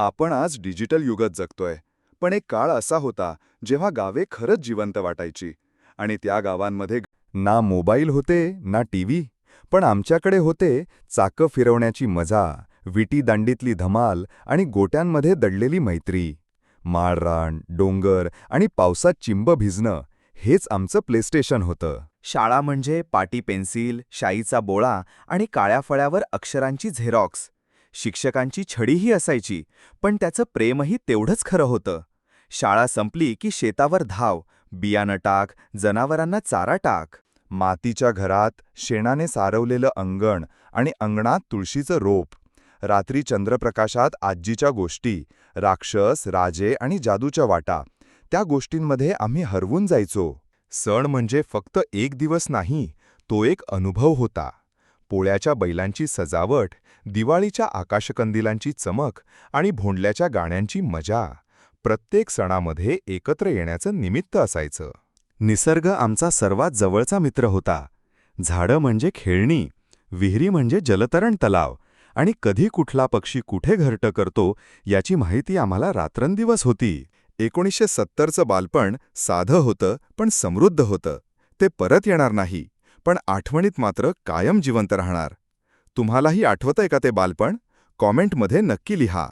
आपण आज डिजिटल युगात जगतोय. पण एक काळ असा होता जेव्हा गावे खरंच जिवंत वाटायची. आणि त्या गावांमध्ये ना मोबाईल होते ना टीव्ही. पण आमच्याकडे होते चाकं फिरवण्याची मजा विटी दांडीतली धमाल आणि गोट्यांमध्ये दडलेली मैत्री. माळरान डोंगर आणि पावसात चिंब भिजणं हेच आमचं प्लेस्टेशन होतं. शाळा म्हणजे पाटी पेन्सिल शाईचा बोळा आणि काळ्या फळ्यावर अक्षरांची झेरॉक्स. शिक्षकांची छडीही असायची पण त्याचं प्रेमही तेवढंच खरं होतं. शाळा संपली की शेतावर धाव बियाणं टाक जनावरांना चारा टाक. मातीच्या घरात शेणाने सारवलेलं अंगण आणि अंगणात तुळशीचं रोप. रात्री चंद्रप्रकाशात आजीच्या गोष्टी राक्षस राजे आणि जादूच्या वाटा. त्या गोष्टींमध्ये आम्ही हरवून जायचो. सण म्हणजे फक्त एक दिवस नाही तो एक अनुभव होता. पोळ्याच्या बैलांची सजावट दिवाळीच्या आकाशकंदिलांची चमक आणि भोंडल्याच्या गाण्यांची मजा प्रत्येक सणामध्ये एकत्र येण्याचं निमित्त असायचं. निसर्ग आमचा सर्वात जवळचा मित्र होता. झाडं म्हणजे खेळणी विहिरी म्हणजे जलतरण तलाव आणि कधी कुठला पक्षी कुठे घरटं करतो याची माहिती आम्हाला रात्रंदिवस होती. एकोणीसशे सत्तरचं बालपण साधं होतं पण समृद्ध होतं. ते परत येणार नाही. पण आठवणीत मात्र कायम जिवंत राहणार. तुम्हालाही आठवतंय का ते बालपण? कॉमेंटमध्ये नक्की लिहा.